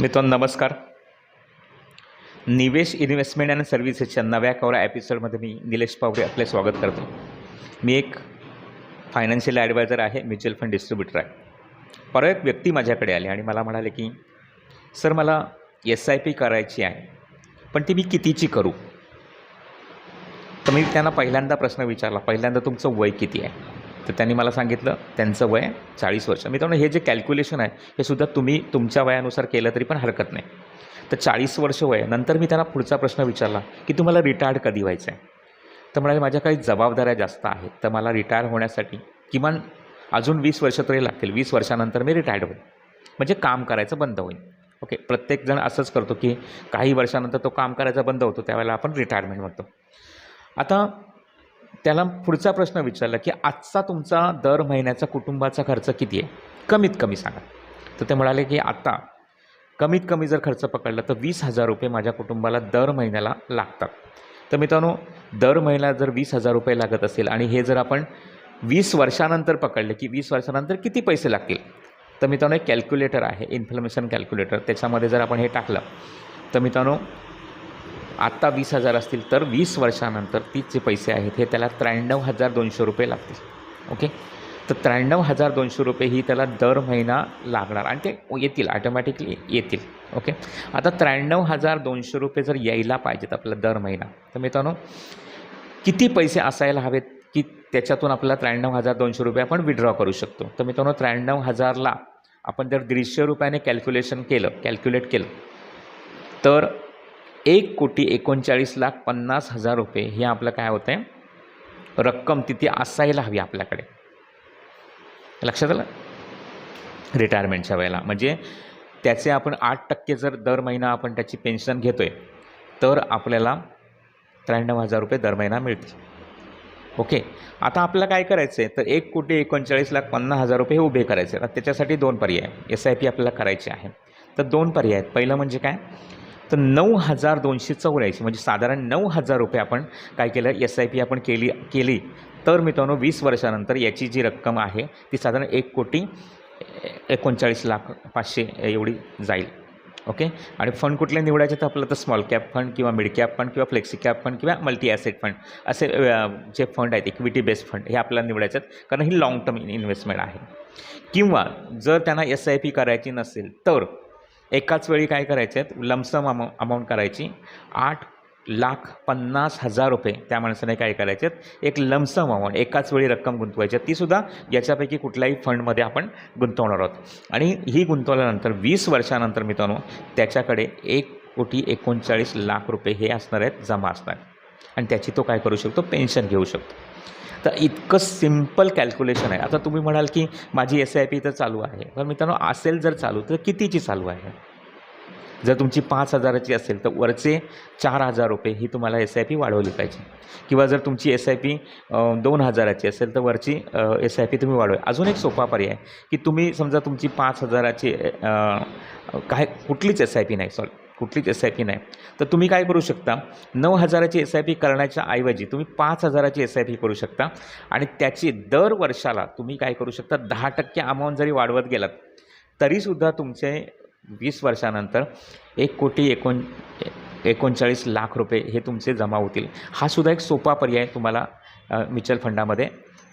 मित्रांनो नमस्कार. निवेश इन्व्हेस्टमेंट अँड सर्व्हिसेसच्या नव्या कवरा एपिसोडमध्ये मी निलेश पावरे आपले स्वागत करतो. मी एक फायनान्शियल ॲडवायझर आहे म्युच्युअल फंड डिस्ट्रीब्युटर आहे. परवा एक व्यक्ती माझ्याकडे आली आणि मला म्हणाले की सर मला एस आय पी करायची आहे पण ती मी कितीची करू? तर मी त्यांना पहिल्यांदा प्रश्न विचारला पहिल्यांदा तुमचं वय किती आहे? तर त्यांनी मला सांगितलं त्यांचं वय चाळीस वर्ष. मित्रांनो हे जे कॅल्क्युलेशन आहे हे सुद्धा तुम्ही तुमच्या वयानुसार केलं तरी पण हरकत नाही. तर चाळीस वर्ष वय नंतर मी त्यांना पुढचा प्रश्न विचारला की तुम्हाला रिटायर्ड कधी व्हायचं आहे तर म्हणाले माझ्या काही जबाबदाऱ्या जास्त आहेत तर मला रिटायर होण्यासाठी किमान अजून वीस वर्ष तरी लागतील. वीस वर्षानंतर मी रिटायर्ड होईल म्हणजे काम करायचं बंद होईल ओके प्रत्येकजण असंच करतो की काही वर्षानंतर तो काम करायचा बंद होतो त्यावेळेला आपण रिटायरमेंट म्हणतो. आता त्याला पुढचा प्रश्न विचारला की आजचा तुमचा दर महिन्याचा कुटुंबाचा खर्च किती आहे? कमीत कमी सांगा. तर ते म्हणाले की आत्ता कमीत कमी जर खर्च पकडला तर वीस हजार रुपये माझ्या कुटुंबाला दर महिन्याला लागतात. तर मित्रांनो दर महिन्याला जर वीस हजार रुपये लागत असेल आणि हे जर आपण वीस वर्षानंतर पकडले की वीस वर्षानंतर किती पैसे लागतील? तर मित्रांनो एक कॅल्क्युलेटर आहे इन्फ्लमेशन कॅल्क्युलेटर. त्याच्यामध्ये जर आपण हे टाकलं तर मित्रांनो आत्ता वीस हजार असतील तर वीस वर्षानंतर तीच जे पैसे आहेत. हे त्याला त्र्याण्णव हजार दोनशे रुपये लागतील. ओके तर त्र्याण्णव हजार दोनशे रुपये ही त्याला दर महिना लागणार आणि ते येतील ॲटोमॅटिकली येतील. ओके आता त्र्याण्णव हजार दोनशे रुपये जर यायला पाहिजेत आपल्याला दर महिना तर मित्रांनो किती पैसे असायला हवेत की त्याच्यातून आपल्याला त्र्याण्णव हजार दोनशे रुपये आपण विड्रॉ करू शकतो? तर मित्रांनो त्र्याण्णव हजारला आपण जर दीडशे रुपयाने कॅल्क्युलेशन केलं कॅल्क्युलेट केलं तर एक कोटी एकोणचाळीस लाख पन्नास हजार रुपये हे आपलं काय होतं आहे रक्कम तिथे असायला हवी आपल्याकडे. लक्षात आलं? रिटायरमेंटच्या वेळेला. म्हणजे त्याचे आपण आठ टक्के जर दर महिना आपण त्याची पेन्शन घेतो आहे तर आपल्याला त्र्याण्णव हजार रुपये दर महिना मिळतील. ओके आता आपल्याला काय करायचं आहे तर एक कोटी एकोणचाळीस लाख पन्नास हजार रुपये हे उभे करायचे. आहेत त्याच्यासाठी दोन पर्याय. एस आय पी आपल्याला करायची आहे. तर दोन पर्याय आहेत. पहिलं म्हणजे काय? तर नऊ हजार दोनशे चौऱ्याऐंशी म्हणजे साधारण नऊ हजार रुपये आपण काय केलं? एस आय पी आपण केली केली. तर मित्रांनो वीस वर्षानंतर याची जी रक्कम आहे ती साधारण एक कोटी एकोणचाळीस लाख पाचशे एवढी जाईल. ओके? आणि फंड कुठले निवडायचे? तर आपलं तर स्मॉल कॅप फंड किंवा मिड कॅप फंड किंवा फ्लेक्सी कॅप फंड किंवा मल्टी ॲसेट फंड असे जे फंड आहेत इक्विटी बेस्ड फंड हे आपल्याला निवडायचे आहेत कारण ही लाँग टर्म इन्व्हेस्टमेंट आहे. किंवा जर त्यांना एस आय पी करायची नसेल तर एकाच वेळी काय करायचे आहेत? लमसम अमाऊ अमाऊंट करायची. आठ लाख पन्नास हजार रुपये त्या माणसाने काय करायचे आहेत? एक लमसम अमाऊंट एकाच वेळी रक्कम गुंतवायची. आहे. तीसुद्धा याच्यापैकी कुठल्याही फंडमध्ये आपण गुंतवणार आहोत. आणि ही गुंतवल्यानंतर वीस वर्षानंतर मित्रांनो त्याच्याकडे एक कोटी एकोणचाळीस लाख रुपये हे असणार आहेत जमा असणार आणि त्याची तो काय करू शकतो? पेन्शन घेऊ शकतो. तर इतकं सिंपल कॅल्क्युलेशन आहे. आता तुम्ही म्हणाल की माझी एस आय पी तर चालू आहे. पण मित्रांनो असेल जर चालू तर कितीची चालू आहे? जर तुमची पाच हजाराची असेल तर वरचे चार हजार रुपये ही तुम्हाला एस आय पी वाढवली पाहिजे. किंवा जर तुमची एस आय पी दोन हजाराची असेल तर वरची एस आय पी तुम्ही वाढवा. अजून एक सोपा पर्याय की तुम्ही समजा तुमची पाच हजाराची काय कुठलीच एस आय पी नाही सॉरी. कुठलीच एस आय पी नाही. तर तुम्ही काय करू शकता? नऊ हजाराची एस आय पी करण्याच्या ऐवजी तुम्ही पाच हजाराची एस आय पी करू शकता आणि त्याची दर वर्षाला तुम्ही काय करू शकता? दहा टक्के अमाऊंट जरी वाढवत गेलात तरीसुद्धा तुमचे वीस वर्षानंतर एक कोटी एकोण एकोणचाळीस लाख रुपये हे तुमचे जमा होतील. हा सुद्धा एक सोपा पर्याय तुम्हाला म्युच्युअल फंडामध्ये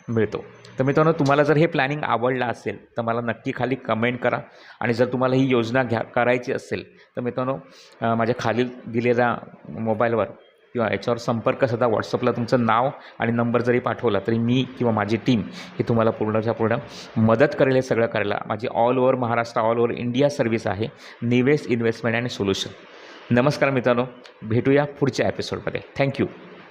मिळतो. तर मित्रांनो तुम्हाला जर हे प्लॅनिंग आवडलं असेल तर मला नक्की खाली कमेंट करा. आणि जर तुम्हाला ही योजना घ्या करायची असेल तर मित्रांनो माझ्या खालील दिलेल्या मोबाईलवर किंवा याच्यावर संपर्क साधा. व्हॉट्सअपला तुमचं नाव आणि नंबर जरी पाठवला तरी मी किंवा माझी टीम ही तुम्हाला पूर्णच्या पूर्ण मदत करेल हे सगळं करायला. माझी all over Maharashtra all over India service आहे. निवेश इन्व्हेस्टमेंट अँड सोल्युशन नमस्कार मित्रांनो भेटूया पुढच्या एपिसोडमध्ये थँक्यू